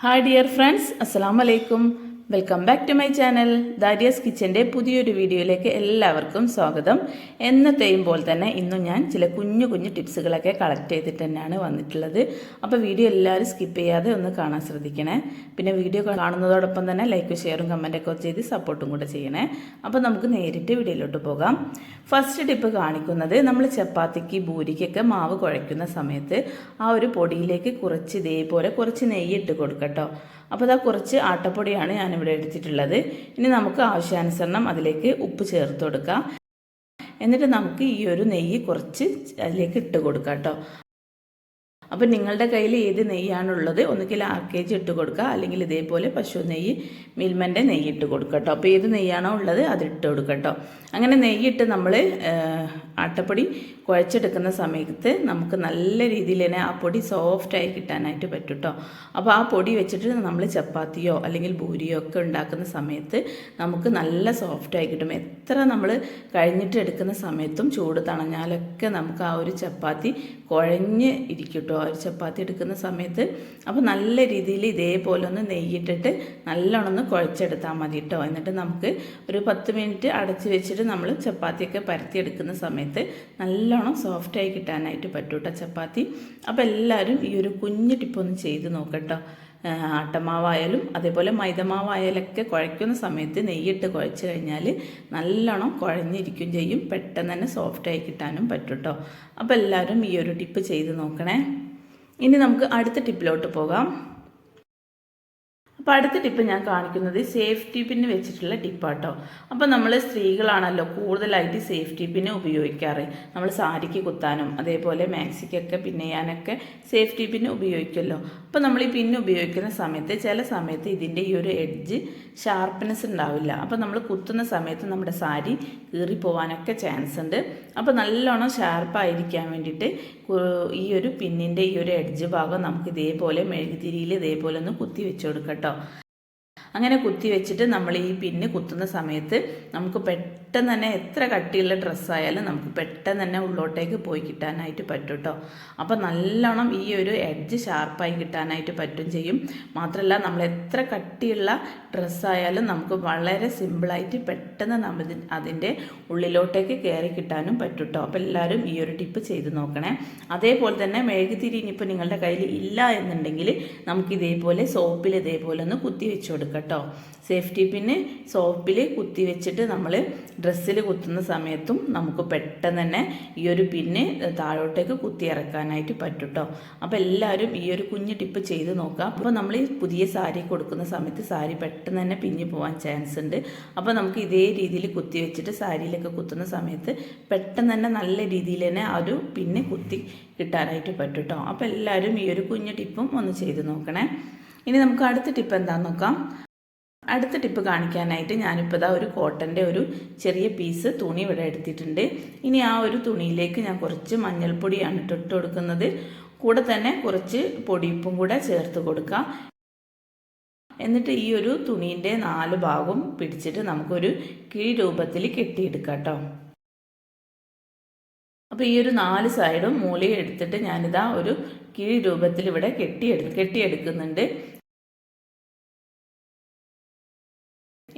Hi dear friends അസ്സാം വലൈക്കും welcome back to my channel Darius കിച്ചന്റെ പുതിയൊരു വീഡിയോയിലേക്ക് എല്ലാവർക്കും സ്വാഗതം. എന്നത്തെയും പോലെ തന്നെ ഇന്നും ഞാൻ ചില കുഞ്ഞു കുഞ്ഞു ടിപ്സുകളൊക്കെ കളക്ട് ചെയ്തിട്ട് തന്നെയാണ് വന്നിട്ടുള്ളത്. അപ്പോൾ വീഡിയോ എല്ലാവരും സ്കിപ്പ് ചെയ്യാതെ ഒന്ന് കാണാൻ ശ്രദ്ധിക്കണേ. പിന്നെ വീഡിയോ കാണുന്നതോടൊപ്പം തന്നെ ലൈക്ക് ഷെയറും കമന്റൊക്കെ ചെയ്ത് സപ്പോർട്ടും കൂടെ ചെയ്യണേ. അപ്പോൾ നമുക്ക് നേരിട്ട് വീഡിയോയിലോട്ട് പോകാം. ഫസ്റ്റ് ടിപ്പ് കാണിക്കുന്നത് നമ്മൾ ചപ്പാത്തിക്ക് ബൂരിക്കൊക്കെ മാവ് കുഴയ്ക്കുന്ന സമയത്ത് ആ ഒരു പൊടിയിലേക്ക് കുറച്ച് ഇതേപോലെ കുറച്ച് നെയ്യ് ഇട്ട് കൊടുക്കട്ടോ. അപ്പോൾ അതാ കുറച്ച് ആട്ടപ്പൊടിയാണ് ഞാനിവിടെ എടുത്തിട്ടുള്ളത്. ഇനി നമുക്ക് ആവശ്യാനുസരണം അതിലേക്ക് ഉപ്പ് ചേർത്ത് കൊടുക്കാം. എന്നിട്ട് നമുക്ക് ഈ ഒരു നെയ്യ് കുറച്ച് അതിലേക്ക് ഇട്ട് കൊടുക്കാം കേട്ടോ അപ്പം നിങ്ങളുടെ കയ്യിൽ ഏത് നെയ്യാണുള്ളത് ഒന്നുകിൽ ആർ കെ ജി ഇട്ട് കൊടുക്കുക. അല്ലെങ്കിൽ ഇതേപോലെ പശു നെയ്യ് മിൽമന്റെ നെയ്യ് ഇട്ട് കൊടുക്കുക കേട്ടോ അപ്പോൾ ഏത് നെയ്യാണോ ഉള്ളത് അത് ഇട്ട് കൊടുക്കുക കേട്ടോ അങ്ങനെ നെയ്യിട്ട് നമ്മൾ ആട്ടപ്പൊടി കുഴച്ചെടുക്കുന്ന സമയത്ത് നമുക്ക് നല്ല രീതിയിൽ തന്നെ ആ പൊടി സോഫ്റ്റായി കിട്ടാനായിട്ട് പറ്റും കേട്ടോ അപ്പോൾ ആ പൊടി വെച്ചിട്ട് നമ്മൾ ചപ്പാത്തിയോ അല്ലെങ്കിൽ ഭൂരിയോ ഒക്കെ ഉണ്ടാക്കുന്ന സമയത്ത് നമുക്ക് നല്ല സോഫ്റ്റായി കിട്ടും. എത്ര നമ്മൾ കഴിഞ്ഞിട്ട് എടുക്കുന്ന സമയത്തും ചൂട് തണഞ്ഞാലൊക്കെ നമുക്ക് ആ ഒരു ചപ്പാത്തി കുഴഞ്ഞ് ഇരിക്കും കേട്ടോ ആ ഒരു ചപ്പാത്തി എടുക്കുന്ന സമയത്ത് അപ്പോൾ നല്ല രീതിയിൽ ഇതേപോലെ ഒന്ന് നെയ്യിട്ടിട്ട് നല്ലോണം ഒന്ന് കുഴച്ചെടുത്താൽ മതി കേട്ടോ എന്നിട്ട് നമുക്ക് ഒരു പത്ത് മിനിറ്റ് അടച്ച് വെച്ചിട്ട് നമ്മൾ ചപ്പാത്തിയൊക്കെ പരത്തിയെടുക്കുന്ന സമയത്ത് നല്ലോണം സോഫ്റ്റായി കിട്ടാനായിട്ട് പറ്റും കേട്ടോ ചപ്പാത്തി. അപ്പോൾ എല്ലാവരും ഈ ഒരു കുഞ്ഞു ടിപ്പൊന്ന് ചെയ്ത് നോക്കട്ടോ ആട്ടമാവായാലും അതേപോലെ മൈദമാവായാലൊക്കെ കുഴയ്ക്കുന്ന സമയത്ത് നെയ്യിട്ട് കുഴച്ച് കഴിഞ്ഞാൽ നല്ലോണം കുഴഞ്ഞിരിക്കും ചെയ്യും. പെട്ടെന്ന് തന്നെ സോഫ്റ്റായി കിട്ടാനും പറ്റും കേട്ടോ അപ്പോൾ എല്ലാവരും ഈ ഒരു ടിപ്പ് ചെയ്ത് നോക്കണേ. ഇനി നമുക്ക് അടുത്ത ടിപ്പിലോട്ട് പോകാം. അപ്പോൾ അടുത്ത ടിപ്പ് ഞാൻ കാണിക്കുന്നത് സേഫ്റ്റി പിന്ന് വെച്ചിട്ടുള്ള ടിപ്പാട്ടോ അപ്പോൾ നമ്മൾ സ്ത്രീകളാണല്ലോ കൂടുതലായിട്ട് സേഫ്റ്റി പിന്ന് ഉപയോഗിക്കാറ്. നമ്മൾ സാരിക്ക് കുത്താനും അതേപോലെ മാക്സിക്കൊക്കെ പിന്നെയാനൊക്കെ സേഫ്റ്റി പിന്ന് ഉപയോഗിക്കുമല്ലോ. അപ്പോൾ നമ്മൾ ഈ പിന്ന് ഉപയോഗിക്കുന്ന സമയത്ത് ചില സമയത്ത് ഇതിന്റെ ഈ ഒരു എഡ്ജ് ഷാർപ്പ്നെസ് ഉണ്ടാവില്ല. അപ്പോൾ നമ്മൾ കുത്തുന്ന സമയത്ത് നമ്മുടെ സാരി കീറിപ്പോവാനൊക്കെ ചാൻസ് ഉണ്ട്. അപ്പോൾ നല്ലോണം ഷാർപ്പായിരിക്കാൻ വേണ്ടിയിട്ട് ഈ ഒരു പിന്നിന്റെ ഈ ഒരു എഡ്ജ് ഭാഗം നമുക്ക് ഇതേപോലെ മെഴുകുതിരിയിൽ ഇതേപോലെ ഒന്ന് കുത്തി വെച്ച് കൊടുക്കട്ടോ. momento. അങ്ങനെ കുത്തി വെച്ചിട്ട് നമ്മൾ ഈ പിന്ന് കുത്തുന്ന സമയത്ത് നമുക്ക് പെട്ടെന്ന് തന്നെ എത്ര കട്ടിയുള്ള ഡ്രസ്സായാലും നമുക്ക് പെട്ടെന്ന് തന്നെ ഉള്ളോട്ടേക്ക് പോയി കിട്ടാനായിട്ട് പറ്റും കേട്ടോ അപ്പോൾ നല്ലോണം ഈ ഒരു എഡ്ജ് ഷാർപ്പായി കിട്ടാനായിട്ട് പറ്റും ചെയ്യും. മാത്രമല്ല നമ്മൾ എത്ര കട്ടിയുള്ള ഡ്രസ്സായാലും നമുക്ക് വളരെ സിമ്പിളായിട്ട് പെട്ടെന്ന് നമ്മൾ അതിന്റെ ഉള്ളിലോട്ടേക്ക് കയറി കിട്ടാനും പറ്റും കേട്ടോ അപ്പോൾ എല്ലാവരും ഈ ഒരു ടിപ്പ് ചെയ്ത് നോക്കണേ. അതേപോലെ തന്നെ മെഴുകുതിരി ഇനിയിപ്പോൾ നിങ്ങളുടെ കയ്യിൽ ഇല്ല എന്നുണ്ടെങ്കിൽ നമുക്ക് ഇതേപോലെ സോപ്പിൽ ഇതേപോലെ ഒന്ന് കുത്തി വെച്ച് കൊടുക്കാം കേട്ടോ. സേഫ്റ്റി പിന്ന് സോപ്പിൽ കുത്തി വെച്ചിട്ട് നമ്മൾ ഡ്രസ്സിൽ കുത്തുന്ന സമയത്തും നമുക്ക് പെട്ടെന്ന് തന്നെ ഈ ഒരു പിന്ന് താഴോട്ടേക്ക് കുത്തി ഇറക്കാനായിട്ട് പറ്റും കേട്ടോ അപ്പോൾ എല്ലാവരും ഈ ഒരു കുഞ്ഞ് ടിപ്പ് ചെയ്ത് നോക്കുക അപ്പോൾ നമ്മൾ പുതിയ സാരി കൊടുക്കുന്ന സമയത്ത് സാരി പെട്ടെന്ന് തന്നെ പിഞ്ഞു പോകാൻ ചാൻസ് ഉണ്ട്. അപ്പോൾ നമുക്ക് ഇതേ രീതിയിൽ കുത്തി വെച്ചിട്ട് സാരിയിലൊക്കെ കുത്തുന്ന സമയത്ത് പെട്ടെന്ന് തന്നെ നല്ല രീതിയിൽ തന്നെ ആ ഒരു പിന്നെ കുത്തി കിട്ടാനായിട്ട് പറ്റും കേട്ടോ അപ്പോൾ എല്ലാവരും ഈ ഒരു കുഞ്ഞ് ടിപ്പും ഒന്ന് ചെയ്ത് നോക്കണേ. ഇനി നമുക്ക് അടുത്ത ടിപ്പ് എന്താണെന്ന് നോക്കാം. അടുത്ത ടിപ്പ് കാണിക്കാനായിട്ട് ഞാനിപ്പോൾ ഇതാ ഒരു കോട്ടന്റെ ഒരു ചെറിയ പീസ് തുണി ഇവിടെ എടുത്തിട്ടുണ്ട്. ഇനി ആ ഒരു തുണിയിലേക്ക് ഞാൻ കുറച്ച് മഞ്ഞൾപ്പൊടിയാണ് ഇട്ടിട്ട് കൊടുക്കുന്നത്. കൂടെ തന്നെ കുറച്ച് പൊടിയിപ്പും കൂടെ ചേർത്ത് കൊടുക്കാം. എന്നിട്ട് ഈ ഒരു തുണീന്റെ നാല് ഭാഗം പിടിച്ചിട്ട് നമുക്കൊരു കിഴി രൂപത്തിൽ കെട്ടിയെടുക്കാം കേട്ടോ അപ്പോൾ ഈ ഒരു നാല് സൈഡും മൂലയും എടുത്തിട്ട് ഞാനിതാ ഒരു കിഴി രൂപത്തിൽ ഇവിടെ കെട്ടിയെടു കെട്ടിയെടുക്കുന്നുണ്ട്.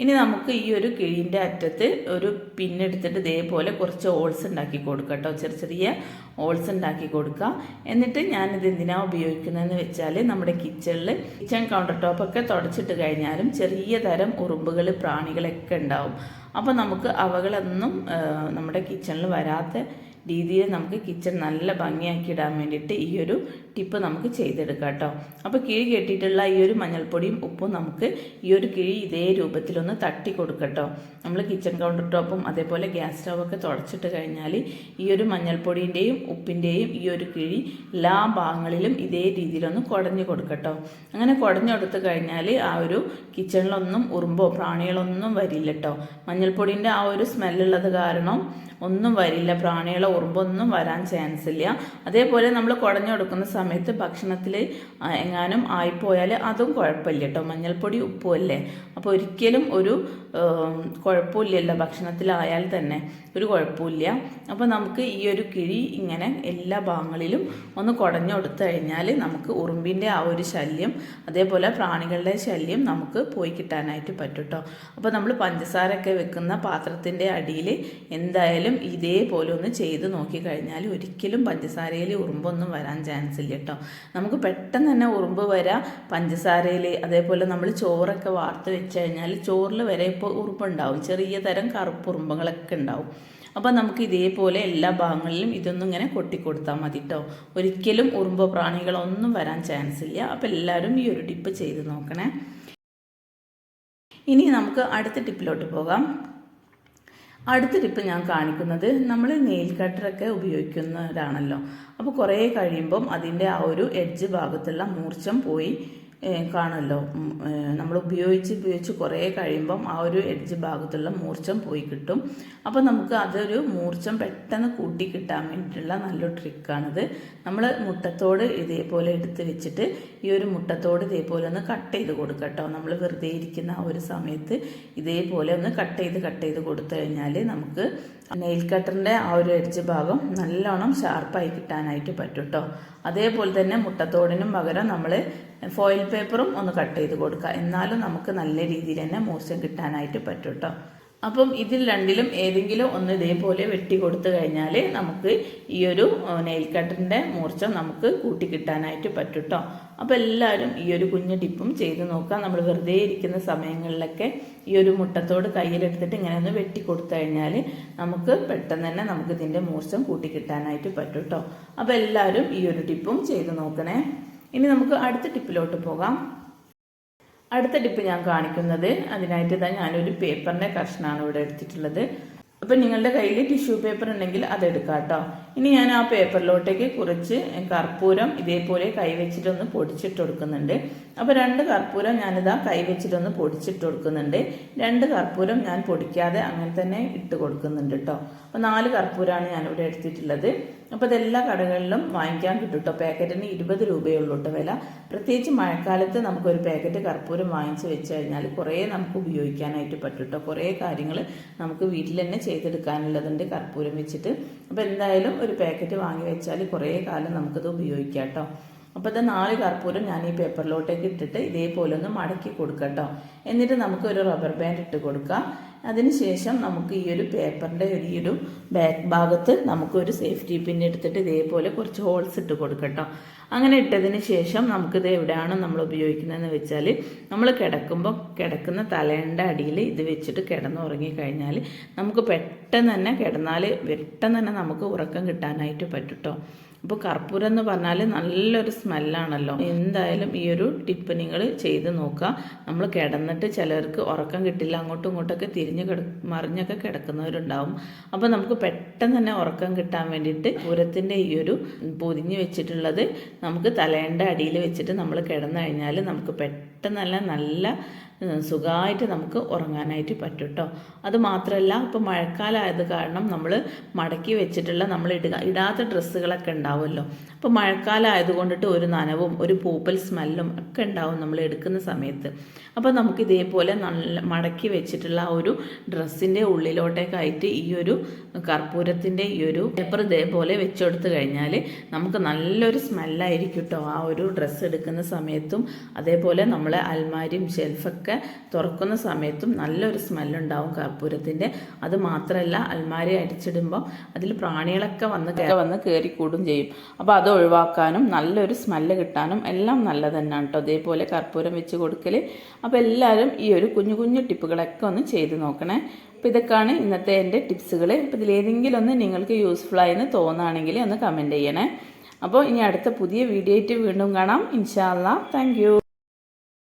ഇനി നമുക്ക് ഈ ഒരു കിഴിന്റെ അറ്റത്ത് ഒരു പിന്നെടുത്തിട്ട് ഇതേപോലെ കുറച്ച് ഓൾസ് ഉണ്ടാക്കി കൊടുക്കുക കേട്ടോ. ചെറിയ ചെറിയ ഓൾസ് ഉണ്ടാക്കി കൊടുക്കുക എന്നിട്ട് ഞാനിത് എന്തിനാണ് ഉപയോഗിക്കുന്നതെന്ന് വെച്ചാൽ നമ്മുടെ കിച്ചണിൽ കിച്ചൺ കൗണ്ടർ ടോപ്പൊക്കെ തുടച്ചിട്ട് കഴിഞ്ഞാലും ചെറിയ തരം ഉറുമ്പുകൾ പ്രാണികളൊക്കെ ഉണ്ടാവും. അപ്പോൾ നമുക്ക് അവകളൊന്നും നമ്മുടെ കിച്ചണിൽ വരാത്ത രീതിയിൽ നമുക്ക് കിച്ചൺ നല്ല ഭംഗിയാക്കി ഇടാൻ വേണ്ടിയിട്ട് ഈ ഒരു ടിപ്പ് നമുക്ക് ചെയ്തെടുക്കാം കേട്ടോ. അപ്പോൾ കിഴി കെട്ടിയിട്ടുള്ള ഈ ഒരു മഞ്ഞൾപ്പൊടിയും ഉപ്പും നമുക്ക് ഈ ഒരു കിഴി ഇതേ രൂപത്തിലൊന്ന് തട്ടി കൊടുക്കട്ടോ നമ്മൾ കിച്ചൺ കൗണ്ടർ ടോപ്പും അതേപോലെ ഗ്യാസ് സ്റ്റൗവൊക്കെ തുടച്ചിട്ട് കഴിഞ്ഞാൽ ഈ ഒരു മഞ്ഞൾപ്പൊടിന്റെയും ഉപ്പിന്റെയും ഈ ഒരു കിഴി എല്ലാ ഭാഗങ്ങളിലും ഇതേ രീതിയിലൊന്ന് കുടഞ്ഞു കൊടുക്കട്ടോ അങ്ങനെ കുടഞ്ഞു കൊടുത്തു കഴിഞ്ഞാൽ ആ ഒരു കിച്ചണിലൊന്നും ഉറുമ്പോ പ്രാണികളൊന്നും വരില്ല കേട്ടോ. മഞ്ഞൾപ്പൊടിന്റെ ആ ഒരു സ്മെല്ലുള്ളത് കാരണം ഒന്നും വരില്ല. പ്രാണികളോ ഉറുമ്പൊന്നും വരാൻ ചാൻസ് ഇല്ല. അതേപോലെ നമ്മൾ കുടഞ്ഞു കൊടുക്കുന്ന സമയത്ത് ഭക്ഷണത്തിൽ എങ്ങാനും ആയിപ്പോയാൽ അതും കുഴപ്പമില്ല കേട്ടോ. മഞ്ഞൾപ്പൊടി ഉപ്പും അല്ലേ? അപ്പോൾ ഒരിക്കലും ഒരു കുഴപ്പമില്ല കുഴപ്പമില്ലല്ലോ ഭക്ഷണത്തിലായാൽ തന്നെ. ഒരു കുഴപ്പമില്ല. അപ്പോൾ നമുക്ക് ഈ ഒരു കിഴി ഇങ്ങനെ എല്ലാ ഭാഗങ്ങളിലും ഒന്ന് കുടഞ്ഞു കൊടുത്തു കഴിഞ്ഞാൽ നമുക്ക് ഉറുമ്പിന്റെ ആ ഒരു ശല്യം അതേപോലെ പ്രാണികളുടെ ശല്യം നമുക്ക് പോയി കിട്ടാനായിട്ട് പറ്റും കേട്ടോ. അപ്പോൾ നമ്മൾ പഞ്ചസാരയൊക്കെ വെക്കുന്ന പാത്രത്തിന്റെ അടിയിൽ എന്തായാലും ഇതേപോലെ ഒന്ന് ചെയ്ത് നോക്കിക്കഴിഞ്ഞാൽ ഒരിക്കലും പഞ്ചസാരയിൽ ഉറുമ്പൊന്നും വരാൻ ചാൻസ് ഇല്ല കേട്ടോ. നമുക്ക് പെട്ടെന്ന് തന്നെ ഉറുമ്പ് വരാം പഞ്ചസാരയിൽ അതേപോലെ നമ്മൾ ചോറൊക്കെ വാർത്ത് വെച്ച് കഴിഞ്ഞാൽ ചോറിൽ വരെ ഇപ്പോൾ ഉറുമ്പുണ്ടാവും. ചെറിയ തരം കറുപ്പ് ഉറുമ്പുകളൊക്കെ ഉണ്ടാവും. അപ്പോൾ നമുക്ക് ഇതേപോലെ എല്ലാ ഭാഗങ്ങളിലും ഇതൊന്നും ഇങ്ങനെ കൊട്ടിക്കൊടുത്താൽ മതി കേട്ടോ. ഒരിക്കലും ഉറുമ്പ് പ്രാണികളൊന്നും വരാൻ ചാൻസ് ഇല്ല. അപ്പോൾ എല്ലാവരും ഈ ഒരു ടിപ്പ് ചെയ്ത് നോക്കണേ. ഇനി നമുക്ക് അടുത്ത ടിപ്പിലോട്ട് പോകാം. അടുത്ത ടിപ്പ് ഞാൻ കാണിക്കുന്നത് നമ്മൾ നെയിൽ കട്ടറൊക്കെ ഉപയോഗിക്കുന്നവരാണല്ലോ അപ്പോൾ കുറേ കഴിയുമ്പം അതിന്റെ ആ ഒരു എഡ്ജ് ഭാഗത്തുള്ള മൂർച്ചം പോയി കാണുമല്ലോ ഉം, നമ്മൾ ഉപയോഗിച്ച് ഉപയോഗിച്ച് കുറേ കഴിയുമ്പം ആ ഒരു എഡ്ജ് ഭാഗത്തുള്ള മൂർച്ചം പോയി കിട്ടും. അപ്പോൾ നമുക്ക് അതൊരു മൂർച്ചം പെട്ടെന്ന് കൂട്ടി കിട്ടാൻ വേണ്ടിയിട്ടുള്ള നല്ലൊരു ട്രിക്കാണിത് നമ്മൾ മുട്ടത്തോട് ഇതേപോലെ എടുത്ത് വെച്ചിട്ട് ഈ ഒരു മുട്ടത്തോട് ഇതേപോലെ ഒന്ന് കട്ട് ചെയ്ത് കൊടുക്കുക നമ്മൾ വെറുതെ ഇരിക്കുന്ന ആ ഒരു സമയത്ത് ഇതേപോലെ ഒന്ന് കട്ട് ചെയ്ത് കട്ട് ചെയ്ത് കൊടുത്തു കഴിഞ്ഞാൽ നമുക്ക് നെയിൽ കട്ടറിന്റെ ആ ഒരു എഡ്ജ് ഭാഗം നല്ലോണം ഷാർപ്പായി കിട്ടാനായിട്ട് പറ്റും കേട്ടോ അതേപോലെ തന്നെ മുട്ടത്തോടിനും പകരം നമ്മൾ ഫോയിൽ പേപ്പറും ഒന്ന് കട്ട് ചെയ്ത് കൊടുക്കുക എന്നാലും നമുക്ക് നല്ല രീതിയിൽ തന്നെ മോശം കിട്ടാനായിട്ട് പറ്റും കേട്ടോ അപ്പം ഇതിൽ രണ്ടിലും ഏതെങ്കിലും ഒന്ന് ഇതേപോലെ വെട്ടി കൊടുത്തു കഴിഞ്ഞാൽ നമുക്ക് ഈ ഒരു നെയിൽ കട്ടറിന്റെ മൂർച്ച നമുക്ക് കൂട്ടി കിട്ടാനായിട്ട് പറ്റും കേട്ടോ അപ്പോൾ എല്ലാവരും ഈ ഒരു കുഞ്ഞു ടിപ്പും ചെയ്ത് നോക്കുക നമ്മൾ വെറുതെ ഇരിക്കുന്ന സമയങ്ങളിലൊക്കെ ഈ ഒരു മുട്ടത്തോട് കയ്യിലെടുത്തിട്ട് ഇങ്ങനെ ഒന്ന് വെട്ടി കൊടുത്തു കഴിഞ്ഞാൽ നമുക്ക് പെട്ടെന്ന് തന്നെ നമുക്ക് ഇതിന്റെ മൂർച്ചം കൂട്ടി കിട്ടാനായിട്ട് പറ്റും കേട്ടോ അപ്പോൾ എല്ലാവരും ഈ ഒരു ടിപ്പും ചെയ്ത് നോക്കണേ. ഇനി നമുക്ക് അടുത്ത ടിപ്പിലോട്ട് പോകാം. അടുത്ത ടിപ്പ് ഞാൻ കാണിക്കുന്നത് അതിനായിട്ട് തന്നെ ഞാനൊരു പേപ്പറിന്റെ കഷ്ണമാണ് ഇവിടെ എടുത്തിട്ടുള്ളത്. അപ്പം നിങ്ങളുടെ കയ്യിൽ ടിഷ്യൂ പേപ്പർ ഉണ്ടെങ്കിൽ അതെടുക്കാം കേട്ടോ ഇനി ഞാൻ ആ പേപ്പറിലോട്ടേക്ക് കുറച്ച് കർപ്പൂരം ഇതേപോലെ കൈവച്ചിട്ടൊന്ന് പൊടിച്ചിട്ട് കൊടുക്കുന്നുണ്ട്. അപ്പോൾ രണ്ട് കർപ്പൂരം ഞാനിതാ കൈവച്ചിട്ടൊന്ന് പൊടിച്ചിട്ട് കൊടുക്കുന്നുണ്ട്. രണ്ട് കർപ്പൂരം ഞാൻ പൊടിക്കാതെ അങ്ങനെ തന്നെ ഇട്ട് കൊടുക്കുന്നുണ്ട് കേട്ടോ അപ്പോൾ നാല് കർപ്പൂരമാണ് ഞാനിവിടെ എടുത്തിട്ടുള്ളത്. അപ്പോൾ ഇതെല്ലാ കടകളിലും വാങ്ങിക്കാൻ കിട്ടും കേട്ടോ പാക്കറ്റിന് ഇരുപത് രൂപയുള്ളൂ കേട്ടോ വില. പ്രത്യേകിച്ച് മഴക്കാലത്ത് നമുക്കൊരു പാക്കറ്റ് കർപ്പൂരം വാങ്ങിച്ച് വെച്ച് കഴിഞ്ഞാൽ കുറേ നമുക്ക് ഉപയോഗിക്കാനായിട്ട് പറ്റും കേട്ടോ കുറേ കാര്യങ്ങൾ നമുക്ക് വീട്ടിൽ തന്നെ ചെയ്തെടുക്കാനുള്ളതുണ്ട് കർപ്പൂരം വെച്ചിട്ട്. അപ്പോൾ എന്തായാലും ഒരു പാക്കറ്റ് വാങ്ങി വെച്ചാൽ കുറേ കാലം നമുക്കത് ഉപയോഗിക്കാം കേട്ടോ അപ്പോൾ ഇത് നാല് കർപ്പൂരം ഞാൻ ഈ പേപ്പറിലോട്ടേക്ക് ഇട്ടിട്ട് ഇതേപോലെ ഒന്ന് മടക്കി കൊടുക്കട്ടോ. കേട്ടോ എന്നിട്ട് നമുക്ക് ഒരു റബ്ബർ ബാൻഡ് ഇട്ട് കൊടുക്കാം. അതിനുശേഷം നമുക്ക് ഈ ഒരു പേപ്പറിന്റെ ഈ ഒരു ബാക്ക് ഭാഗത്ത് നമുക്ക് ഒരു സേഫ്റ്റി പിൻ എടുത്തിട്ട് ഇതേപോലെ കുറച്ച് ഹോൾസ് ഇട്ട് കൊടുക്കട്ടോ. അങ്ങനെ ഇട്ടതിന് ശേഷം നമുക്കിത് എവിടെയാണ് നമ്മൾ ഉപയോഗിക്കുന്നതെന്ന് വെച്ചാൽ നമ്മൾ കിടക്കുമ്പോൾ കിടക്കുന്ന തലേന്റെ അടിയിൽ ഇത് വെച്ചിട്ട് കിടന്ന് ഉറങ്ങിക്കഴിഞ്ഞാൽ നമുക്ക് പെട്ടെന്ന് തന്നെ കിടന്നാൽ പെട്ടെന്ന് തന്നെ നമുക്ക് ഉറക്കം കിട്ടാനായിട്ട് പറ്റും അപ്പോൾ കർപ്പൂരം എന്ന് പറഞ്ഞാൽ നല്ലൊരു സ്മെല്ലാണല്ലോ. എന്തായാലും ഈ ഒരു ടിപ്പ് നിങ്ങൾ ചെയ്ത് നോക്കുക. നമ്മൾ കിടന്നിട്ട് ചിലർക്ക് ഉറക്കം കിട്ടില്ല അങ്ങോട്ടും ഇങ്ങോട്ടൊക്കെ തിരിഞ്ഞ് കിട മറിഞ്ഞൊക്കെ കിടക്കുന്നവരുണ്ടാവും. അപ്പോൾ നമുക്ക് പെട്ടെന്ന് തന്നെ ഉറക്കം കിട്ടാൻ വേണ്ടിയിട്ട് പൂരത്തിന്റെ ഈ ഒരു പൊതിഞ്ഞ് വെച്ചിട്ടുള്ളത് നമുക്ക് തലേന്റെ അടിയിൽ വെച്ചിട്ട് നമ്മൾ കിടന്നു കഴിഞ്ഞാൽ നമുക്ക് പെട്ടെന്ന് നല്ല നല്ല സുഖമായിട്ട് നമുക്ക് ഉറങ്ങാനായിട്ട് പറ്റും കേട്ടോ അത് മാത്രമല്ല ഇപ്പോൾ മഴക്കാലമായത് കാരണം നമ്മൾ മടക്കി വെച്ചിട്ടുള്ള നമ്മൾ ഇടുക ഇടാത്ത ഡ്രസ്സുകളൊക്കെ ഉണ്ടാവുമല്ലോ. അപ്പോൾ മഴക്കാലം ആയതുകൊണ്ടിട്ട് ഒരു നനവും ഒരു പൂപ്പൽ സ്മെല്ലും ഒക്കെ ഉണ്ടാവും നമ്മൾ എടുക്കുന്ന സമയത്ത്. അപ്പോൾ നമുക്ക് ഇതേപോലെ നല്ല മടക്കി വെച്ചിട്ടുള്ള ആ ഒരു ഡ്രസ്സിന്റെ ഉള്ളിലോട്ടേക്കായിട്ട് ഈ ഒരു കർപ്പൂരത്തിന്റെ ഈ ഒരു പേപ്പർ ഇതേപോലെ വെച്ചെടുത്ത് കഴിഞ്ഞാൽ നമുക്ക് നല്ലൊരു സ്മെല്ലായിരിക്കും കേട്ടോ ആ ഒരു ഡ്രസ്സ് എടുക്കുന്ന സമയത്തും. അതേപോലെ നമ്മൾ അൽമാരിയും ഷെൽഫൊക്കെ തുറക്കുന്ന സമയത്തും നല്ലൊരു സ്മെല്ലുണ്ടാവും കർപ്പൂരത്തിന്റെ. അത് മാത്രമല്ല അൽമാരി അടിച്ചിടുമ്പോൾ അതിൽ പ്രാണികളൊക്കെ വന്ന് വന്ന് കയറിക്കൂടും ചെയ്യും. അപ്പോൾ അത് ഒഴിവാക്കാനും നല്ലൊരു സ്മെല്ല് കിട്ടാനും എല്ലാം നല്ലത് തന്നെയാണ് കേട്ടോ അതേപോലെ കർപ്പൂരം വെച്ച് കൊടുക്കൽ അപ്പോൾ എല്ലാവരും ഈ ഒരു കുഞ്ഞു കുഞ്ഞു ടിപ്പുകളൊക്കെ ഒന്ന് ചെയ്ത് നോക്കണേ. അപ്പോൾ ഇതൊക്കെയാണ് ഇന്നത്തെ എന്റെ ടിപ്സുകൾ അപ്പോൾ ഇതിലേതെങ്കിലും ഒന്ന് നിങ്ങൾക്ക് യൂസ്ഫുൾ ആയെന്ന് തോന്നുകയാണെങ്കിൽ ഒന്ന് കമന്റ് ചെയ്യണേ. അപ്പോൾ ഇനി അടുത്ത പുതിയ വീഡിയോ ആയിട്ട് വീണ്ടും കാണാം. ഇൻഷാല്ലാ താങ്ക്